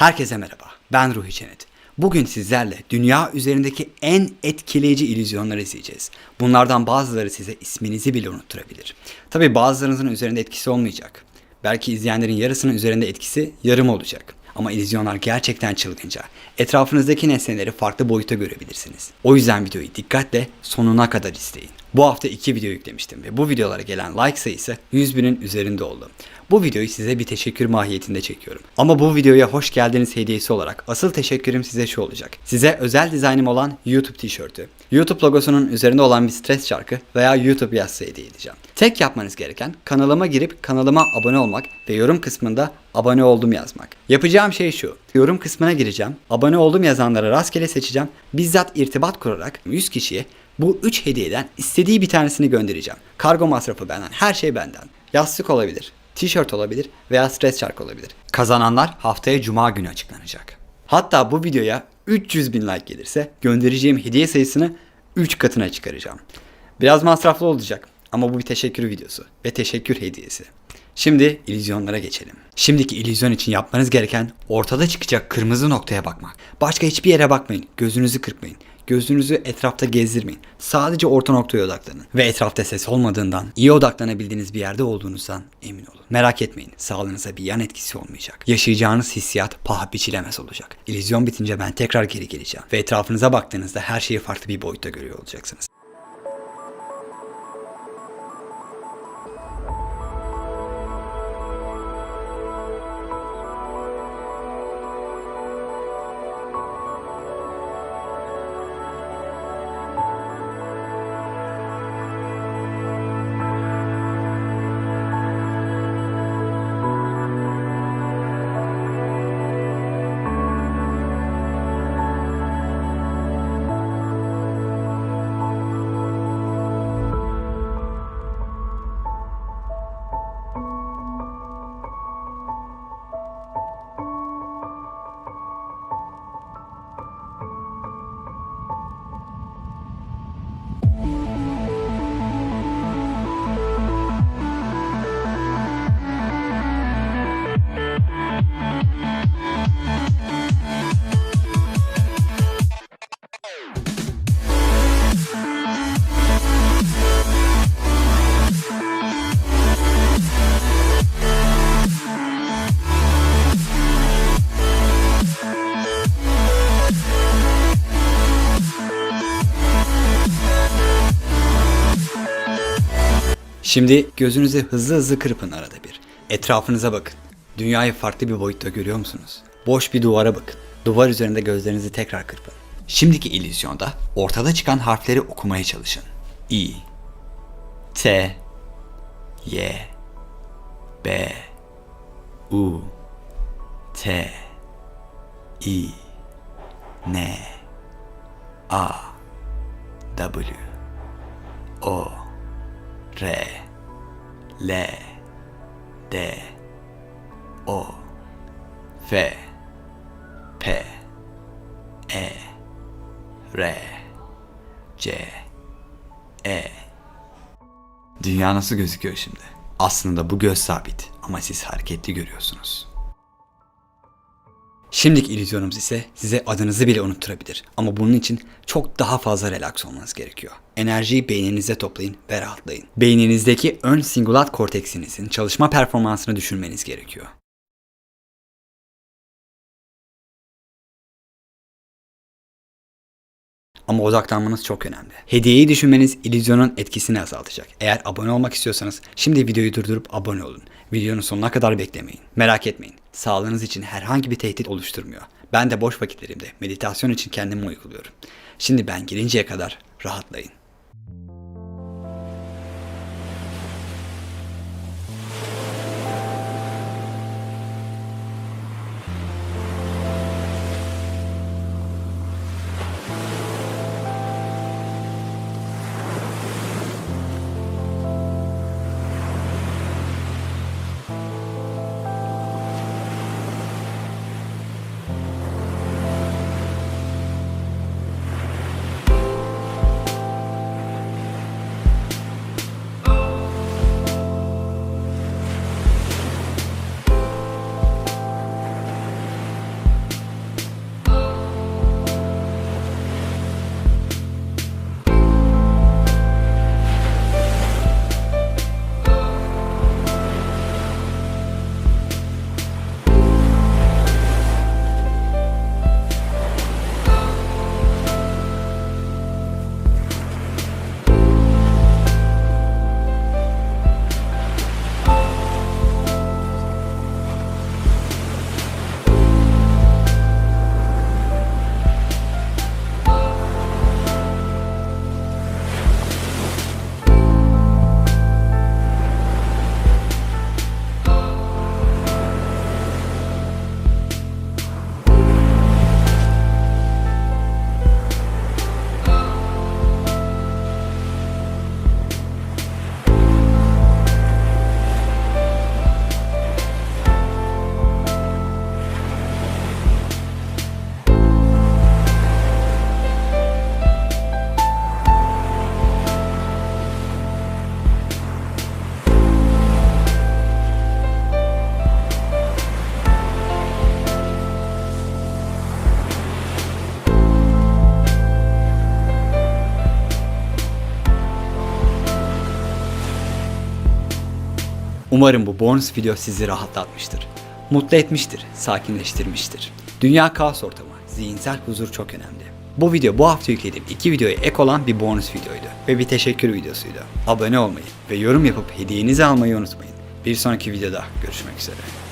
Herkese merhaba, ben Ruhi Çenet. Bugün sizlerle dünya üzerindeki en etkileyici illüzyonları izleyeceğiz. Bunlardan bazıları size isminizi bile unutturabilir. Tabi bazılarınızın üzerinde etkisi olmayacak. Belki izleyenlerin yarısının üzerinde etkisi yarım olacak. Ama illüzyonlar gerçekten çılgınca. Etrafınızdaki nesneleri farklı boyuta görebilirsiniz. O yüzden videoyu dikkatle sonuna kadar izleyin. Bu hafta iki video yüklemiştim ve bu videolara gelen like sayısı 100 binin üzerinde oldu. Bu videoyu size bir teşekkür mahiyetinde çekiyorum. Ama bu videoya hoş geldiniz hediyesi olarak asıl teşekkürüm size şu olacak. Size özel dizaynım olan YouTube tişörtü, YouTube logosunun üzerinde olan bir stres şarkı veya YouTube yazısı hediye edeceğim. Tek yapmanız gereken kanalıma girip kanalıma abone olmak ve yorum kısmında abone oldum yazmak. Yapacağım şey şu. Yorum kısmına gireceğim. Abone oldum yazanlara rastgele seçeceğim. Bizzat irtibat kurarak 100 kişiye bu 3 hediyeden istediği bir tanesini göndereceğim. Kargo masrafı benden, her şey benden. Yastık olabilir, tişört olabilir veya stres şarkı olabilir. Kazananlar haftaya cuma günü açıklanacak. Hatta bu videoya 300 bin like gelirse göndereceğim hediye sayısını 3 katına çıkaracağım. Biraz masraflı olacak ama bu bir teşekkür videosu ve teşekkür hediyesi. Şimdi illüzyonlara geçelim. Şimdiki illüzyon için yapmanız gereken ortada çıkacak kırmızı noktaya bakmak. Başka hiçbir yere bakmayın. Gözünüzü kırpmayın. Gözünüzü etrafta gezdirmeyin. Sadece orta noktaya odaklanın. Ve etrafta ses olmadığından, iyi odaklanabildiğiniz bir yerde olduğunuzdan emin olun. Merak etmeyin, sağlığınıza bir yan etkisi olmayacak. Yaşayacağınız hissiyat paha biçilemez olacak. İllüzyon bitince ben tekrar geri geleceğim. Ve etrafınıza baktığınızda her şeyi farklı bir boyutta görüyor olacaksınız. Şimdi gözünüzü hızlı hızlı kırpın arada bir. Etrafınıza bakın. Dünyayı farklı bir boyutta görüyor musunuz? Boş bir duvara bakın. Duvar üzerinde gözlerinizi tekrar kırpın. Şimdiki illüzyonda ortada çıkan harfleri okumaya çalışın. İ, T, Y, B, U, T, I, N, A, W, O, R L D O F P E R C E Dünya nasıl gözüküyor şimdi? Aslında bu göz sabit ama siz hareketli görüyorsunuz. Şimdiki illüzyonumuz ise size adınızı bile unutturabilir. Ama bunun için çok daha fazla relax olmanız gerekiyor. Enerjiyi beyninize toplayın ve rahatlayın. Beyninizdeki ön singulat korteksinizin çalışma performansını düşürmeniz gerekiyor. Ama odaklanmanız çok önemli. Hediyeyi düşünmeniz illüzyonun etkisini azaltacak. Eğer abone olmak istiyorsanız şimdi videoyu durdurup abone olun. Videonun sonuna kadar beklemeyin. Merak etmeyin. Sağlığınız için herhangi bir tehdit oluşturmuyor. Ben de boş vakitlerimde meditasyon için kendimi uyguluyorum. Şimdi ben gelinceye kadar rahatlayın. Umarım bu bonus video sizi rahatlatmıştır. Mutlu etmiştir, sakinleştirmiştir. Dünya kaos ortamı, zihinsel huzur çok önemli. Bu video bu hafta yüklediğim iki videoya ek olan bir bonus videoydu ve bir teşekkür videosuydu. Abone olmayı ve yorum yapıp hediyenizi almayı unutmayın. Bir sonraki videoda görüşmek üzere.